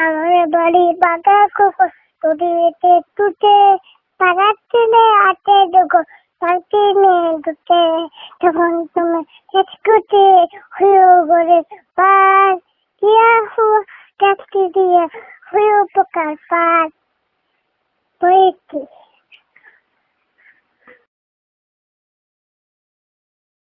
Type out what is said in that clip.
আমার বাড়ি বাগা কোকো তুড়িতে তুটে পারাতিনে আটে দুগো। পারতিনে দুটে তখন তুমি হেচকুটে হুয়ো গরে পার কিয়া হু ট্যাক্সি দিয়ে হুয়ো পোকার পার। পরিস্থিতি